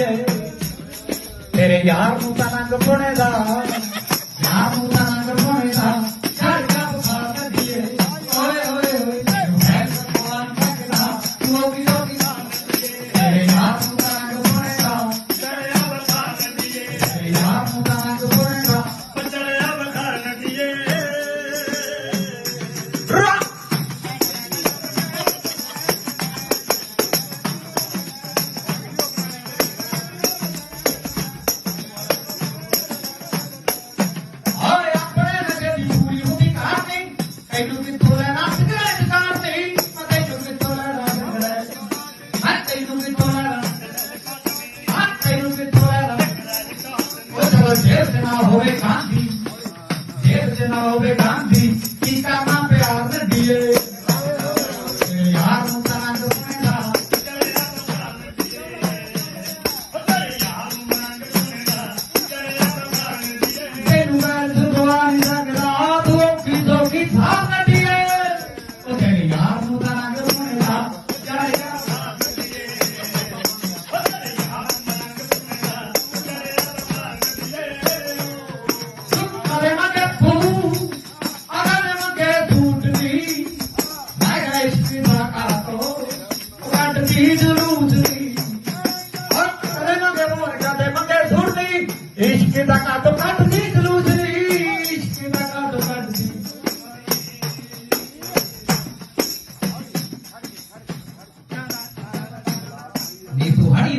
ਏ ਤੇਰੇ ਯਾਰ ਨੂੰ ਤਾਂ ਨੰਗ ਪੁਣੇ ਦਾ ਨਾ ਹੋਵੇ ਗਾਂਧੀ। ਜੇਬ 'ਚ ਨਾ ਹੋਵੇ ਗਾਂਧੀ। ਕੀਤਾ